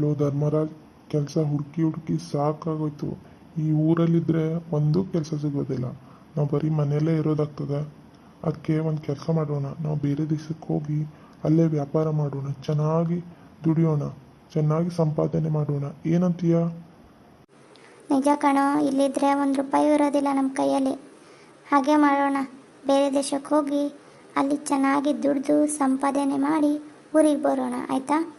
Low Dharmaraj ಕೆಲಸ ಹುಡುಕಿ ಹುಡುಕಿ ಸಾಕಾಗೋಯ್ತು. ಈ ಊರಲ್ಲಿದ್ದರೆ ಒಂದೂ ಕೆಲಸ ಸಿಗೋದಿಲ್ಲ. ನಾವು ಬರೀ ಮನೆಯಲ್ಲೇ ಇರೋದಾಗ್ತದೆ. ಅದಕ್ಕೆ ಒಂದು ಕೆಲಸ ಮಾಡೋಣ. ನಾವು ಬೇರೆ ದೇಶಕ್ಕೆ ಹೋಗಿ ಅಲ್ಲೇ ವ್ಯಾಪಾರ ಮಾಡೋಣ. ಚೆನ್ನಾಗಿ ದುಡಿಯೋಣ. ಚೆನ್ನಾಗಿ ಸಂಪಾದನೆ ಮಾಡೋಣ. ಏನಂತೀಯ? ನಿಜ ಕಣೋ, ಇಲ್ಲಿದ್ರೆ ಒಂದು ರೂಪಾಯಿ ಇರೋದಿಲ್ಲ ನಮ್ಮ ಕೈಯಲ್ಲಿ. ಹಾಗೆ ಮಾಡೋಣ. ಬೇರೆ ದೇಶಕ್ಕೆ ಹೋಗಿ ಅಲ್ಲಿ ಚೆನ್ನಾಗಿ ದುಡಿದು ಸಂಪಾದನೆ ಮಾಡಿ ಊರಿಗೆ ಬರೋಣ. ಆಯಿತಾ?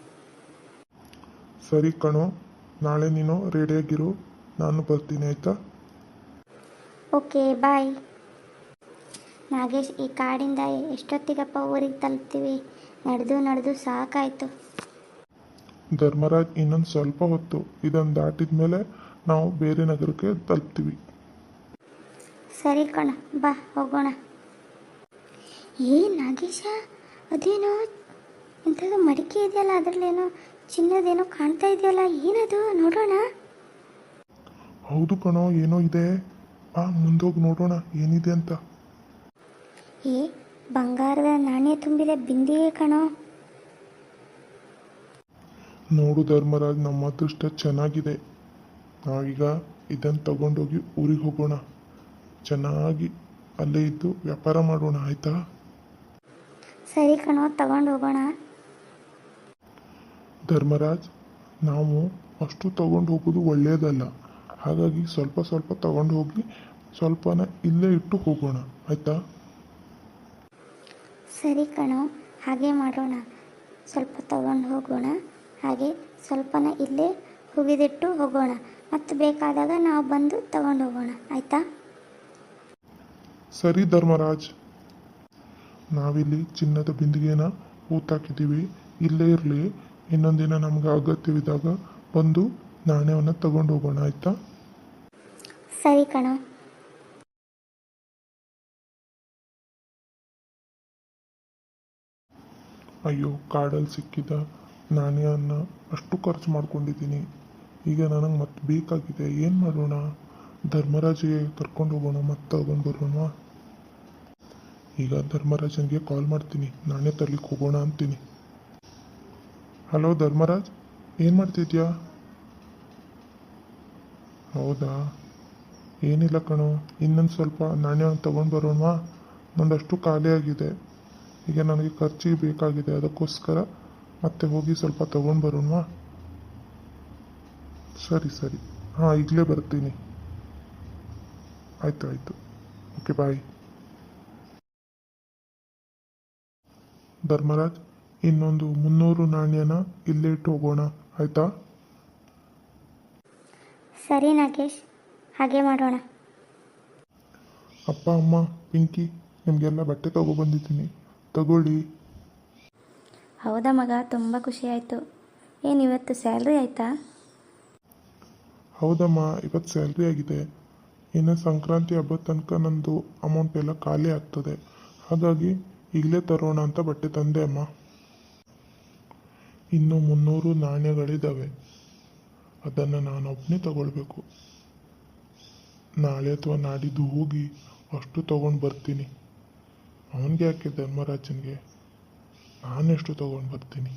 ಸರಿ ಕಣೋ ನಾಳೆ ನೀನು ರೆಡಿಯಾಗಿರು ನಾನು ಬರ್ತೀನಿ ಆಯ್ತಾ? Okay bye. ನಾಗೇಶ್ ಈ ಕಾಡಿಂದ ಎಷ್ಟೊತ್ತಿಗಪ್ಪ ಊರಿಗೆ ತಲುಪ್ತೀವಿ? ನಡೆದು ನಡೆದು ಸಾಕಾಯಿತು. ಧರ್ಮರಾಜ್ ಇನ್ನೊಂದು ಸ್ವಲ್ಪ ಹೊತ್ತು. ಇದನ್ನು ದಾಟಿದ ಮೇಲೆ ನಾವು ಬೇರೆ ನಗರಕ್ಕೆ ತಲುಪ್ತೀವಿ. ಸರಿ ಕಣ ಬಾ ಹೋಗೋಣ. ಏ ನಾಗೇಶ ಅದೇನೋ ಇಂಥದ್ದು ಮಡಿಕೆ ಇದೆಯಲ್ಲ ಅದರಲ್ಲೇನೋ ಚಿನ್ನದೇನೋ ಕಾಣ್ತಾ ಇದೆಯಲ್ಲ ಏನದು? ನೋಡೋಣ. ಹೌದು ಕಣೋ ಏನೋ ಇದೆ. ಆ ಮುಂದೋಗಿ ನೋಡೋಣ ಏನಿದೆ ಅಂತ. ಏ ಬಂಗಾರದ ನಾಣ್ಯ ತುಂಬಿದ ಬಿಂದಿಗೆ ಕಣೋ. ನೋಡು ಧರ್ಮರಾಜ್ ನಮ್ಮ ಅದೃಷ್ಟ ಚೆನ್ನಾಗಿದೆ. ನಾವೀಗ ಇದನ್ನು ತಗೊಂಡೋಗಿ ಊರಿಗೆ ಹೋಗೋಣ. ಚೆನ್ನಾಗಿ ಅಲ್ಲೇ ಇದ್ದು ವ್ಯಾಪಾರ ಮಾಡೋಣ ಆಯಿತಾ? ಸರಿ ಕಣೋ ತಗೊಂಡು ಹೋಗೋಣ ಧರ್ಮರಾಜ್ ನಾವು ಅಷ್ಟು ತಗೊಂಡು ಹೋಗೋದು ಒಳ್ಳೆಯದಲ್ಲ ಹಾಗಾಗಿ ಸ್ವಲ್ಪ ಸ್ವಲ್ಪ ತಗೊಂಡು ಹೋಗಿ ಸ್ವಲ್ಪನ ಇಲ್ಲೇ ಇಟ್ಟು ಹೋಗೋಣ. ಆಯಿತಾ? ಸರಿ ಕಣೋ ಹಾಗೆ ಮಾಡೋಣ. ಸ್ವಲ್ಪ ತಗೊಂಡು ಹೋಗೋಣ. ಹಾಗೆ ಸ್ವಲ್ಪನ ಇಲ್ಲೇ ಹುಗಿದಿಟ್ಟು ಹೋಗೋಣ. ಮತ್ತು ಬೇಕಾದಾಗ ನಾವು ಬಂದು ತಗೊಂಡು ಹೋಗೋಣ. ಆಯಿತಾ? ಸರಿ ಧರ್ಮರಾಜ್. ನಾವಿಲ್ಲಿ ಚಿನ್ನದ ಬಿಂದಿಗೆನ ಹೂತಾಕಿದ್ದೀವಿ ಇಲ್ಲೇ ಇರಲಿ. ಇನ್ನೊಂದಿನ ನಮ್ಗೆ ಅಗತ್ಯವಿದ್ದಾಗ ಬಂದು ನಾಣ್ಯವನ್ನು ತಗೊಂಡು ಹೋಗೋಣ ಆಯ್ತಾ? ಸರಿ ಕಣ. ಅಯ್ಯೋ ಕಾಡಲ್ಲಿ ಸಿಕ್ಕಿದ ನಾಣ್ಯನ ಅಷ್ಟು ಖರ್ಚು ಮಾಡ್ಕೊಂಡಿದ್ದೀನಿ. ಈಗ ನನಗೆ ಮತ್ತೆ ಬೇಕಾಗಿದೆ. ಏನು ಮಾಡೋಣ? ಧರ್ಮರಾಜಿಗೆ ಕರ್ಕೊಂಡು ಹೋಗೋಣ ಮತ್ತೆ ತಗೊಂಡು ಬರೋಣ. ಈಗ ಧರ್ಮರಾಜನಿಗೆ ಕಾಲ್ ಮಾಡ್ತೀನಿ. ನಾಣ್ಯ ತರ್ಲಿಕ್ಕೆ ಹೋಗೋಣ ಅಂತೀನಿ. ಹಲೋ ಧರ್ಮರಾಜ್ ಏನು ಮಾಡ್ತಿದ್ಯಾ? ಹೌದಾ? ಏನಿಲ್ಲ ಕಣೋ. ಇನ್ನೊಂದು ಸ್ವಲ್ಪ ನಾಣ್ಯ ತಗೊಂಡು ಬರೋಣವಾ? ನಂದಷ್ಟು ಖಾಲಿ ಆಗಿದೆ. ಈಗ ನನಗೆ ಖರ್ಚಿಗೆ ಬೇಕಾಗಿದೆ. ಅದಕ್ಕೋಸ್ಕರ ಮತ್ತೆ ಹೋಗಿ ಸ್ವಲ್ಪ ತಗೊಂಡು ಬರೋಣವಾ? ಸರಿ ಸರಿ. ಹಾಂ ಈಗಲೇ ಬರ್ತೀನಿ. ಆಯಿತು ಆಯಿತು. ಓಕೆ ಬಾಯ್ ಧರ್ಮರಾಜ್ ಇನ್ನೊಂದು ಮುನ್ನೂರು ನಾಣ್ಯನ ಇಲ್ಲೇ ಇಟ್ಟು ಹೋಗೋಣ ಆಯ್ತಾ? ಸರಿ ನಾಗೇಶ್ ಹಾಗೆ ಮಾಡೋಣ. ಅಪ್ಪ ಅಮ್ಮ ಪಿಂಕಿ ನಿಮಗೆಲ್ಲ ಬಟ್ಟೆ ತಗೊಬಂದಿದ್ದೀನಿ ತಗೊಳ್ಳಿ. ಹೌದಾ ಮಗ ತುಂಬ ಖುಷಿ ಆಯಿತು. ಏನು ಇವತ್ತು ಸ್ಯಾಲ್ರಿ ಆಯಿತಾ? ಹೌದಮ್ಮ ಇವತ್ತು ಸ್ಯಾಲ್ರಿ ಆಗಿದೆ. ಇನ್ನು ಸಂಕ್ರಾಂತಿ ಹಬ್ಬದ ತನಕ ನಂದು ಅಮೌಂಟ್ ಎಲ್ಲ ಖಾಲಿ ಆಗ್ತದೆ. ಹಾಗಾಗಿ ಈಗಲೇ ತರೋಣ ಅಂತ ಬಟ್ಟೆ ತಂದೆ ಅಮ್ಮ. ಇನ್ನು ಮುನ್ನೂರು ನಾಣ್ಯಗಳಿದ್ದಾವೆ ಅದನ್ನು ನಾನೊಬ್ಬನೇ ತಗೊಳ್ಬೇಕು. ನಾಳೆ ಅಥವಾ ನಾಡಿದ್ದು ಹೋಗಿ ಅಷ್ಟು ತಗೊಂಡು ಬರ್ತೀನಿ. ಅವನಿಗೆ ಯಾಕೆ ಧರ್ಮರಾಜನಿಗೆ? ನಾನೆಷ್ಟು ತಗೊಂಡು ಬರ್ತೀನಿ.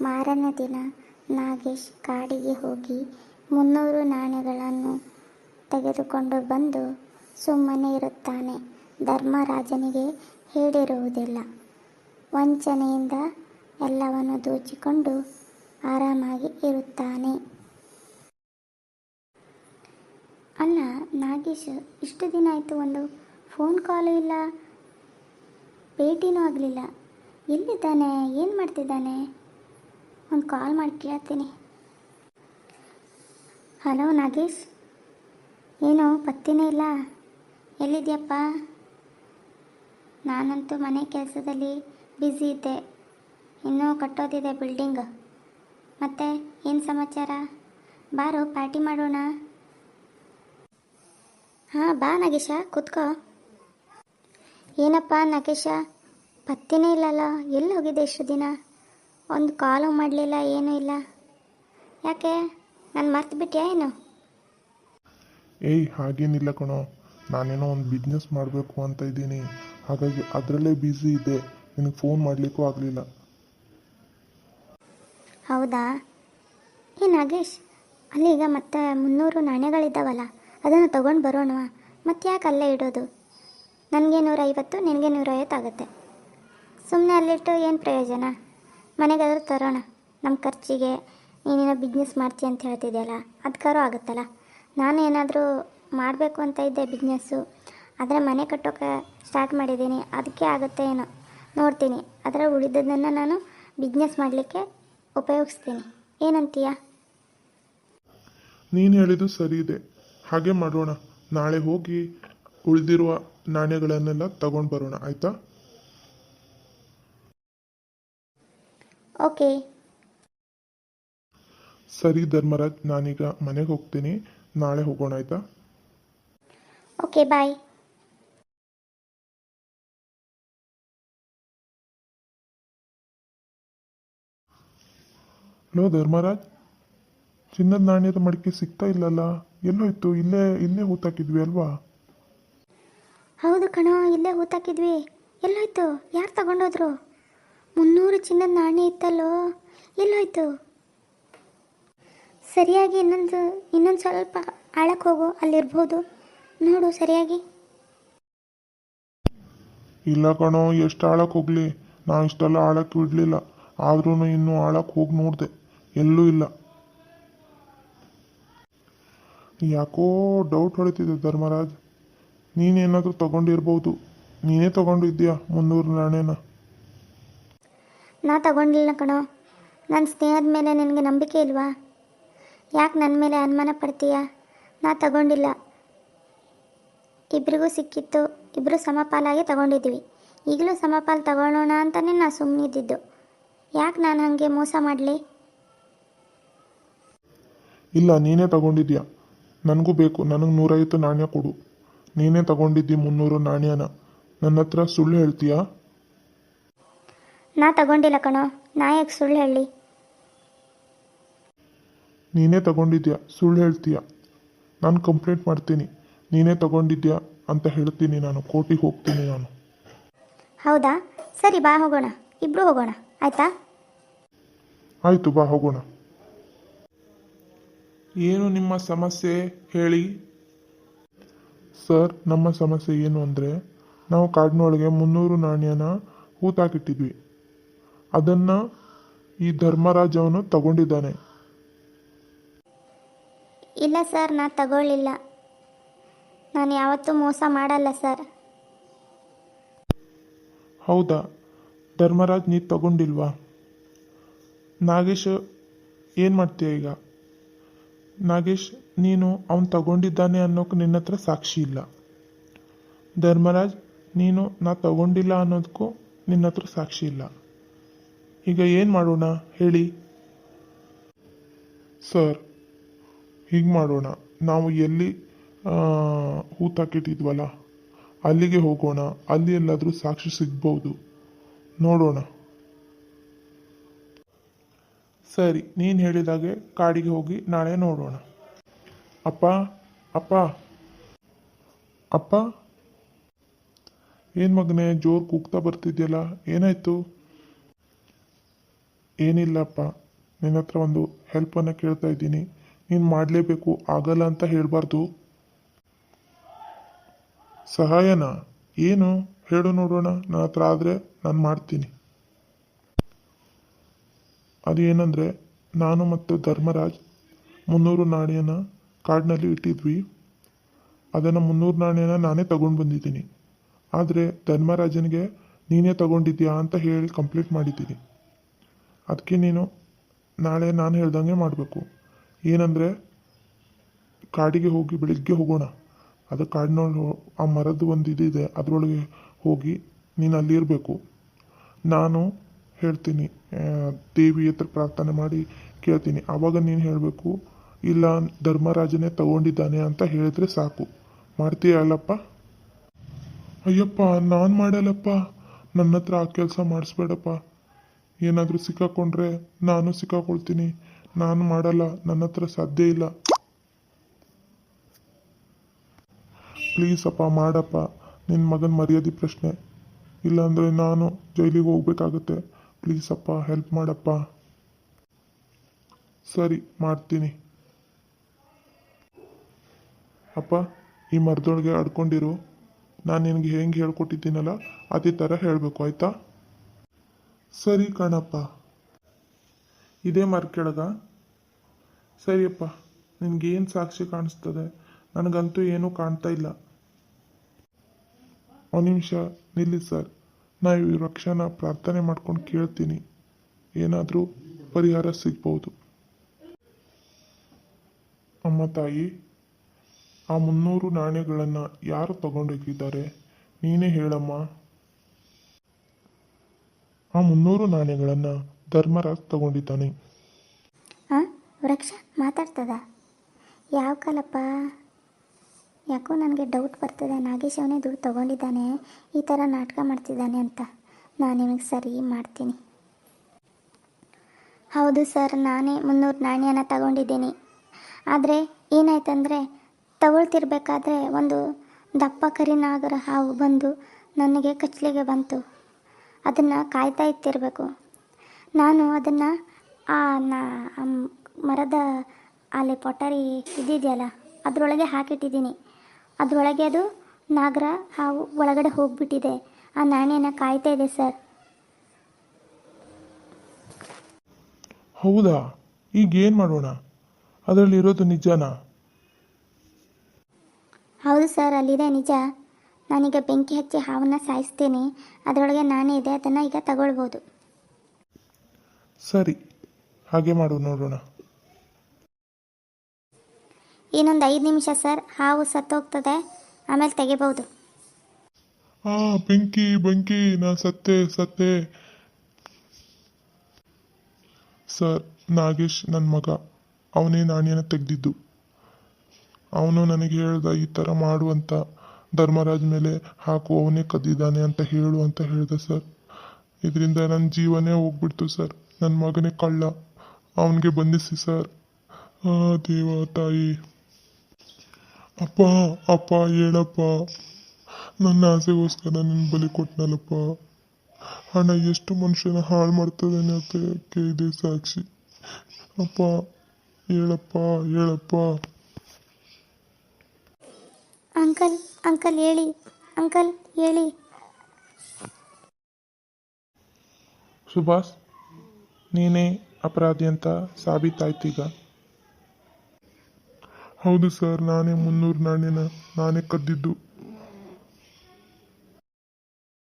ಮಾರನೇ ದಿನ ನಾಗೇಶ್ ಕಾಡಿಗೆ ಹೋಗಿ ಮುನ್ನೂರು ನಾಣ್ಯಗಳನ್ನು ತೆಗೆದುಕೊಂಡು ಬಂದು ಸುಮ್ಮನೆ ಇರುತ್ತಾನೆ. ಧರ್ಮರಾಜನಿಗೆ ಹೇಳಿರುವುದಿಲ್ಲ. ವಂಚನೆಯಿಂದ ಎಲ್ಲವನ್ನು ದೋಚಿಕೊಂಡು ಆರಾಮಾಗಿ ಇರುತ್ತಾನೆ. ಅಲ್ಲ, ನಾಗೇಶ್, ಇಷ್ಟು ದಿನ ಆಯಿತು ಒಂದು ಫೋನ್ ಕಾಲು ಇಲ್ಲ, ಭೇಟಿನೂ ಆಗಲಿಲ್ಲ. ಎಲ್ಲಿದ್ದಾನೆ? ಏನು ಮಾಡ್ತಿದ್ದಾನೆ? ಒಂದು ಕಾಲ್ ಮಾಡಿ ಕೇಳ್ತೀನಿ. ಹಲೋ, ನಾಗೇಶ್? ಏನು, ಪತ್ತಿನೇ ಇಲ್ಲ? ಎಲ್ಲಿದ್ಯಪ್ಪ? ನಾನಂತೂ ಮನೆ ಕೆಲಸದಲ್ಲಿ ಬ್ಯುಸಿ ಇದ್ದೆ ಇನ್ನೂ ಕಟ್ಟೋದಿದೆ ಬಿಲ್ಡಿಂಗ್ ಮತ್ತೆ ಏನು ಸಮಾಚಾರ? ಬಾರು ಪಾರ್ಟಿ ಮಾಡೋಣ. ಹಾಂ, ಬಾ ನಗೇಶ, ಕೂತ್ಕೋ. ಏನಪ್ಪ ನಗೇಶ? ಪತ್ತೆನೇ ಇಲ್ಲಲ್ಲ, ಎಲ್ಲಿ ಹೋಗಿದ್ದೆ ಇಷ್ಟು ದಿನ? ಒಂದು ಕಾಲು ಮಾಡಲಿಲ್ಲ, ಏನೂ ಇಲ್ಲ. ಯಾಕೆ? ನಾನು ಮರ್ತು ಬಿಟ್ಟ್ಯಾ ಏನು? ಏಯ್, ಹಾಗೇನಿಲ್ಲ ಕಣೋ. ನಾನೇನೋ ಒಂದು ಬಿಸ್ನೆಸ್ ಮಾಡಬೇಕು ಅಂತ ಇದ್ದೀನಿ. ಹಾಗಾಗಿ ಅದರಲ್ಲೇ ಬ್ಯುಸಿ ಇದ್ದೆ. ನಿನಗೆ ಫೋನ್ ಮಾಡಲಿಕ್ಕೂ ಆಗಲಿಲ್ಲ. ಹೌದಾ? ಏ ನಾಗೇಶ್ ಅಲ್ಲಿ ಈಗ ಮತ್ತೆ ಮುನ್ನೂರು ನಾಣ್ಯಗಳಿದ್ದಾವಲ್ಲ, ಅದನ್ನು ತೊಗೊಂಡು ಬರೋಣ ಮತ್ತೆ ಯಾಕೆ ಅಲ್ಲೇ ಇಡೋದು? ನನಗೆ ನೂರೈವತ್ತು, ನಿನಗೆ ನೂರೈವತ್ತು ಆಗುತ್ತೆ ಸುಮ್ಮನೆ ಅಲ್ಲಿಟ್ಟು ಏನು ಪ್ರಯೋಜನ? ಮನೆಗಾದರೂ ತರೋಣ. ನಮ್ಮ ಖರ್ಚಿಗೆ ನೀನೇನೋ ಬಿಸ್ನೆಸ್ ಮಾಡ್ತೀಯ ಅಂತ ಹೇಳ್ತಿದ್ಯಲ್ಲ ಅದಕ್ಕಾರು ಆಗುತ್ತಲ್ಲ. ನಾನು ಏನಾದರೂ ಮಾಡಬೇಕು ಅಂತ ಇದ್ದೆ ಬಿಸ್ನೆಸ್ಸು ಆದರೆ ಮನೆ ಕಟ್ಟೋಕೆ ಸ್ಟಾರ್ಟ್ ಮಾಡಿದ್ದೀನಿ, ಅದಕ್ಕೆ ಆಗುತ್ತೆ ಏನೋ. ನೋಡ್ತೀನಿ. ಅದರ ಉಳಿದದನ್ನು ನಾನು ಬಿಸ್ನೆಸ್ ಮಾಡಲಿಕ್ಕೆ ಉಪಯೋಗಿಸ್ತೀನಿ. ಏನಂತೀಯ? ನೀನು ಹೇಳಿದ್ದು ಸರಿ ಇದೆ. ಹಾಗೆ ಮಾಡೋಣ. ನಾಳೆ ಹೋಗಿ ಉಳಿದಿರುವ ನಾಣ್ಯಗಳನ್ನೆಲ್ಲ ತಗೊಂಡು ಬರೋಣ ಆಯ್ತಾ? ಓಕೆ. ಸರಿ ಧರ್ಮರಾಜ್ ನಾನೀಗ ಮನೆಗೆ ಹೋಗ್ತೀನಿ. ನಾಳೆ ಹೋಗೋಣ ಆಯ್ತಾ? ಓಕೆ ಬಾಯ್ ಲೋ ಧರ್ಮರಾಜ್ ಚಿನ್ನದ ನಾಣ್ಯದ ಮಡಿಕೆ ಸಿಗ್ತಾ ಇಲ್ಲಲ್ಲ ಎಲ್ಲೋಯ್ತು ಇಲ್ಲೇ ಇಲ್ಲೇ ಹೂತಾಕಿದ್ವಿ ಅಲ್ವಾ? ಹೌದು ಕಣೋ ಇಲ್ಲೇ ಹೂತಾಕಿದ್ವಿ. ಎಲ್ಲೋಯ್ತು ಯಾರು ತಗೊಂಡೋದ್ರು? ಮುನ್ನೂರು ಚಿನ್ನದ ನಾಣ್ಯ ಇತ್ತಲ್ಲೋ ಎಲ್ಲೋಯ್ತು. ಸರಿಯಾಗಿ ಇನ್ನೊಂದು ಇನ್ನೊಂದು ಸ್ವಲ್ಪ ಆಳಕ್ಕೆ ಹೋಗು ಅಲ್ಲಿರ್ಬೋದು. ನೋಡು ಸರಿಯಾಗಿ. ಇಲ್ಲ ಕಣೋ ಎಷ್ಟು ಆಳಕ್ಕೆ ಹೋಗ್ಲಿ. ನಾ ಇಷ್ಟೆಲ್ಲ ಆಳಕ್ಕೆ ಬಿಡ್ಲಿಲ್ಲ ಆದ್ರೂ ಇನ್ನೂ ಆಳಕ್ಕೆ ಹೋಗಿ ನೋಡಿದೆ. ಎಲ್ಲೂ ಇಲ್ಲ. ಯಾಕೋ ಡೌಟ್ ಹೊಡಿತಿದ್ದೆ ಧರ್ಮರಾಜ್. ನೀನೇನಾದರೂ ತಗೊಂಡಿರ್ಬೋದು. ನೀನೇ ತಗೊಂಡಿದ್ಯಾ ಮುನ್ನೂರು ನಾಣ್ಯನ ನಾ ತಗೊಂಡಿಲ್ಲ ಕಣೋ. ನನ್ನ ಸ್ನೇಹದ ಮೇಲೆ ನಿನಗೆ ನಂಬಿಕೆ ಇಲ್ವಾ? ಯಾಕೆ ನನ್ನ ಮೇಲೆ ಅನುಮಾನ ಪಡ್ತೀಯ? ನಾ ತಗೊಂಡಿಲ್ಲ. ಇಬ್ಬರಿಗೂ ಸಿಕ್ಕಿತ್ತು. ಇಬ್ಬರು ಸಮಪಾಲಾಗಿ ತಗೊಂಡಿದ್ವಿ ಈಗಲೂ ಸಮಪಾಲು ತಗೊಳ್ಳೋಣ ಅಂತಲೇ ನಾ ಸುಮ್ಮನಿದ್ದಿದ್ದು ಯಾಕೆ ನಾನು ಹಾಗೆ ಮೋಸ ಮಾಡಲಿ? ಇಲ್ಲ ನೀನೇ ತಗೊಂಡಿದ್ಯಾ? ನನಗೂ ಬೇಕು ನನಗೆ ನೂರೈವತ್ತು ನಾಣ್ಯ ಕೊಡು. ನೀನೇ ತಗೊಂಡಿದ್ದಿ ಮುನ್ನೂರು ನಾಣ್ಯನ. ನನ್ನ ಹತ್ರ ಸುಳ್ಳು ಹೇಳ್ತೀಯಾ? ನಾ ತಗೊಂಡಿಲ್ಲ ಕಣೋ. ನಾ ಯಾಕೆ ಸುಳ್ಳು ಹೇಳಿ? ನೀನೇ ತಗೊಂಡಿದ್ಯಾ? ಸುಳ್ಳು ಹೇಳ್ತೀಯಾ? ನಾನು ಕಂಪ್ಲೇಂಟ್ ಮಾಡ್ತೀನಿ. ನೀನೇ ತಗೊಂಡಿದ್ಯಾ ಅಂತ ಹೇಳ್ತೀನಿ ನಾನು. ಕೋರ್ಟಿಗೆ ಹೋಗ್ತೀನಿ ನಾನು. ಹೌದಾ? ಸರಿ ಬಾ ಹೋಗೋಣ. ಇಬ್ರು ಹೋಗೋಣ. ಆಯ್ತಾ? ಆಯಿತು ಬಾ ಹೋಗೋಣ. ಏನು ನಿಮ್ಮ ಸಮಸ್ಯೆ ಹೇಳಿ? ಸರ್ ನಮ್ಮ ಸಮಸ್ಯೆ ಏನು ಅಂದರೆ ನಾವು ಕಾಡಿನೊಳಗೆ ಮುನ್ನೂರು ನಾಣ್ಯನ ಹೂತಾಕಿಟ್ಟಿದ್ವಿ. ಅದನ್ನು ಈ ಧರ್ಮರಾಜ್ ಅವನು ತಗೊಂಡಿದ್ದಾನೆ. ಇಲ್ಲ ಸರ್ ನಾ ತಗೊಳ್ಳಿಲ್ಲ. ನಾನು ಯಾವತ್ತೂ ಮೋಸ ಮಾಡಲ್ಲ ಸರ್. ಹೌದಾ? ಧರ್ಮರಾಜ್ ನೀ ತಗೊಂಡಿಲ್ವಾ? ನಾಗೇಶ್ ಏನು ಮಾಡ್ತೀಯ ಈಗ? ನಾಗೇಶ್, ನೀನು ಅವನು ತಗೊಂಡಿದ್ದಾನೆ ಅನ್ನೋಕೆ ನಿನ್ನ ಹತ್ರ ಸಾಕ್ಷಿ ಇಲ್ಲ. ಧರ್ಮರಾಜ್, ನೀನು ನಾ ತಗೊಂಡಿಲ್ಲ ಅನ್ನೋದಕ್ಕೂ ನಿನ್ನ ಹತ್ರ ಸಾಕ್ಷಿ ಇಲ್ಲ. ಈಗ ಏನು ಮಾಡೋಣ? ಹೇಳಿ. ಸರ್, ಹೀಗೆ ಮಾಡೋಣ. ನಾವು ಎಲ್ಲಿ ಹೂತಾಕಿಟ್ಟಿದ್ವಲ್ಲ ಅಲ್ಲಿಗೆ ಹೋಗೋಣ. ಅಲ್ಲಿ ಎಲ್ಲಾದರೂ ಸಾಕ್ಷಿ ಸಿಗ್ಬೋದು. ನೋಡೋಣ. ಸರಿ, ನೀನು ಹೇಳಿದಾಗೆ ಕಾಡಿಗೆ ಹೋಗಿ ನಾಳೆ ನೋಡೋಣ. ಅಪ್ಪ ಅಪ್ಪ. ಅಪ್ಪ? ಏನು ಮಗನೇ, ಜೋರು ಕೂಗ್ತಾ ಬರ್ತಿದ್ಯಲ್ಲ, ಏನಾಯ್ತು? ಏನಿಲ್ಲಪ್ಪ, ನಿನ್ನ ಹತ್ರ ಒಂದು ಹೆಲ್ಪನ್ನು ಕೇಳ್ತಾ ಇದ್ದೀನಿ. ನೀನು ಮಾಡಲೇಬೇಕು, ಆಗಲ್ಲ ಅಂತ ಹೇಳಬಾರ್ದು. ಸಹಾಯನಾ? ಏನು? ಹೇಳು ನೋಡೋಣ, ನನ್ನ ಹತ್ರ ಆದರೆ ನಾನು ಮಾಡ್ತೀನಿ. ಅದು ಏನಂದರೆ, ನಾನು ಮತ್ತು ಧರ್ಮರಾಜ್ ಮುನ್ನೂರು ನಾಣ್ಯನ ಕಾರ್ಡ್ನಲ್ಲಿ ಇಟ್ಟಿದ್ವಿ. ಅದನ್ನು ಮುನ್ನೂರು ನಾಣ್ಯನ ನಾನೇ ತಗೊಂಡು ಬಂದಿದ್ದೀನಿ. ಆದರೆ ಧರ್ಮರಾಜನಿಗೆ ನೀನೇ ತಗೊಂಡಿದ್ದೀಯಾ ಅಂತ ಹೇಳಿ ಕಂಪ್ಲೀಟ್ ಮಾಡಿದ್ದೀನಿ. ಅದಕ್ಕೆ ನೀನು ನಾಳೆ ನಾನು ಹೇಳ್ದಂಗೆ ಮಾಡಬೇಕು. ಏನಂದರೆ, ಕಾಡಿಗೆ ಹೋಗಿ ಬೆಳಿಗ್ಗೆ ಹೋಗೋಣ. ಅದು ಕಾಡಿನೊಳಗೆ ಆ ಮರದ್ದು ಒಂದು ಇದಿದೆ ಅದರೊಳಗೆ ಹೋಗಿ ನೀನು ಅಲ್ಲಿ ಇರಬೇಕು. ನಾನು ಹೇಳ್ತೀನಿ. ದೇವಿ ಹತ್ರ ಪ್ರಾರ್ಥನೆ ಮಾಡಿ ಕೇಳ್ತೀನಿ. ಆವಾಗ ನೀನು ಹೇಳಬೇಕು, ಇಲ್ಲ, ಧರ್ಮರಾಜನೇ ತಗೊಂಡಿದ್ದಾನೆ ಅಂತ ಹೇಳಿದ್ರೆ ಸಾಕು. ಮಾಡ್ತೀಯ ಅಲ್ಲಪ್ಪ? ಅಯ್ಯಪ್ಪ, ನಾನು ಮಾಡಲ್ಲಪ್ಪ. ನನ್ನ ಹತ್ರ ಆ ಕೆಲಸ ಮಾಡಿಸ್ಬೇಡಪ್ಪ. ಏನಾದರೂ ಸಿಕ್ಕಾಕೊಂಡ್ರೆ ನಾನು ಸಿಕ್ಕಾಕೊಳ್ತೀನಿ. ನಾನು ಮಾಡಲ್ಲ ನನ್ನ ಹತ್ರ ಸಾಧ್ಯ ಇಲ್ಲ. ಪ್ಲೀಸ್ ಅಪ್ಪ ಮಾಡಪ್ಪ. ನಿನ್ನ ಮಗನ ಮರ್ಯಾದೆ ಪ್ರಶ್ನೆ. ಇಲ್ಲಾಂದರೆ ನಾನು ಜೈಲಿಗೆ ಹೋಗ್ಬೇಕಾಗತ್ತೆ. ಪ್ಲೀಸ್ ಅಪ್ಪ ಹೆಲ್ಪ್ ಮಾಡಪ್ಪ. ಸರಿ, ಮಾಡ್ತೀನಿ. ಅಪ್ಪ, ಈ ಮರದೊಳಗೆ ಆಡ್ಕೊಂಡಿರು. ನಾನು ನಿನಗೆ ಹೆಂಗೆ ಹೇಳ್ಕೊಟ್ಟಿದ್ದೀನಲ್ಲ, ಅದೇ ಥರ ಹೇಳಬೇಕು, ಆಯ್ತಾ? ಸರಿ ಕಣಪ್ಪ. ಇದೇ ಮರ ಕೆಳಗ. ಸರಿಯಪ್ಪ ನಿನಗೇನು ಸಾಕ್ಷಿ ಕಾಣಿಸ್ತದೆ? ನನಗಂತೂ ಏನೂ ಕಾಣ್ತಾ ಇಲ್ಲ. ಒಂದು ನಿಮಿಷ ನಿಲ್ಲಿ ಸರ್. ನಾ ಈ ಕ್ಷಣ ಪ್ರಾರ್ಥನೆ ಮಾಡ್ಕೊಂಡು ಕೇಳ್ತೀನಿ. ಏನಾದರೂ ಪರಿಹಾರ ಸಿಗ್ಬೋದು. ಅಮ್ಮ ತಾಯಿ, ಆ ಮುನ್ನೂರು ನಾಣ್ಯಗಳನ್ನು ಯಾರು ತಗೊಂಡೋಗಿದ್ದಾರೆ? ನೀನೇ ಹೇಳಮ್ಮ. ಆ ಮುನ್ನೂರು ನಾಣ್ಯಗಳನ್ನು ಧರ್ಮರಾಜ್ ತಗೊಂಡಿದ್ದಾನೆ. ಹಾಂ ವೃಕ್ಷ ಮಾತಾಡ್ತದ? ಯಾವ ಕಾಲಪ್ಪ? ಯಾಕೋ ನನಗೆ ಡೌಟ್ ಬರ್ತದೆ. ನಾಗೇಶ್ ಅವನೇ ದುಡ್ಡು ತೊಗೊಂಡಿದ್ದಾನೆ. ಈ ಥರ ನಾಟಕ ಮಾಡ್ತಿದ್ದಾನೆ ಅಂತ. ನಾನು ನಿಮಗೆ ಸರಿ ಮಾಡ್ತೀನಿ. ಹೌದು ಸರ್, ನಾನೇ ಮುನ್ನೂರು ನಾಣ್ಯನ ತಗೊಂಡಿದ್ದೀನಿ. ಆದರೆ ಏನಾಯ್ತಂದರೆ, ತಗೊಳ್ತಿರ್ಬೇಕಾದ್ರೆ ಒಂದು ದಪ್ಪ ಕರಿ ನಾಗರ ಹಾವು ಬಂದು ನನಗೆ ಕಚ್ಚಲಿಗೆ ಬಂತು. ಅದನ್ನು ಕಾಯ್ತಾ ಇತ್ತಿರಬೇಕು ನಾನು ಅದನ್ನು ಆ ನಾ ಮರದ ಅಲ್ಲಿ ಪೊಟರಿ ಇದಿದೆಯಲ್ಲ ಅದರೊಳಗೆ ಹಾಕಿಟ್ಟಿದ್ದೀನಿ. ಅದರೊಳಗೆ ಅದು ನಾಗರ ಹಾವು ಒಳಗಡೆ ಹೋಗ್ಬಿಟ್ಟಿದೆ. ಆ ನಾಣ್ಯನ ಕಾಯ್ತಾ ಇದೆ ಸರ್. ಹೌದಾ? ಈಗ ಏನು ಮಾಡೋಣ? ಅದರಲ್ಲಿ ಇರೋದು ನಿಜನಾ? ಹೌದು ಸರ್ ಅಲ್ಲಿದೆ ನಿಜ. ನಾನೀಗ ಬೆಂಕಿ ಹಚ್ಚಿ ಹಾವನ್ನ ಸಾಯಿಸ್ತೀನಿ. ಅದರೊಳಗೆ ನಾಣ್ಯ ಇದೆ ಅದನ್ನು ಈಗ ತಗೊಳ್ಬೋದು. ಸರಿ ಹಾಗೆ ಮಾಡು ನೋಡೋಣ. ಇನ್ನೊಂದು ಐದು ನಿಮಿಷ, ಸರ್. ಹಾವು ಸತ್ತೋಗ್ತದೆ. ಆಮೇಲೆ ತೆಗಿಬೋದು. ಆ ಬೆಂಕಿ ಬೆಂಕಿ. ನಾ ಸತ್ತೆ ಸತ್ತೆ. ಸರ್, ನಾಗೇಶ್ ನನ್ನ ಮಗ. ಅವನೇ ನಾಣ್ಯನ ತೆಗೆದಿದ್ದು. ಅವನು ನನಗೆ ಹೇಳ್ದ ಈ ಥರ ಮಾಡು ಅಂತ ಧರ್ಮರಾಜ್ ಮೇಲೆ ಹಾಕು, ಅವನೇ ಕದ್ದಿದ್ದಾನೆ ಅಂತ ಹೇಳು ಅಂತ ಹೇಳ್ದ, ಸರ್. ಇದರಿಂದ ನನ್ನ ಜೀವನೇ ಹೋಗ್ಬಿಡ್ತು, ಸರ್. ನನ್ನ ಮಗನೇ ಕಳ್ಳ. ಅವನಿಗೆ ಬಂಧಿಸಿ, ಸರ್. ದೇವ ತಾಯಿ. ಅಪ್ಪ ಅಪ್ಪ ಹೇಳಪ್ಪ. ನನ್ನ ಆಸೆಗೋಸ್ಕರ ನಿನ್ನ ಬಲಿ ಕೊಟ್ಟನಲ್ಲಪ್ಪ ಹಣ ಎಷ್ಟು ಮನುಷ್ಯನ ಹಾಳು ಮಾಡ್ತದೇನೆ ಅದಕ್ಕೆ ಇದೆ ಸಾಕ್ಷಿ. ಅಪ್ಪ ಹೇಳಪ್ಪ ಹೇಳಪ್ಪ. ಅಂಕಲ್ ಅಂಕಲ್ ಹೇಳಿ ಅಂಕಲ್ ಹೇಳಿ. ಸುಭಾಷ್ ನೀನೇ ಅಪರಾಧಿ ಅಂತ ಸಾಬೀತಾಯ್ತೀಗ ಹೌದು ಸರ್ ನಾನೇ ಮುನ್ನೂರು ನಾಣ್ಯನ ನಾನೇ ಕದ್ದಿದ್ದು.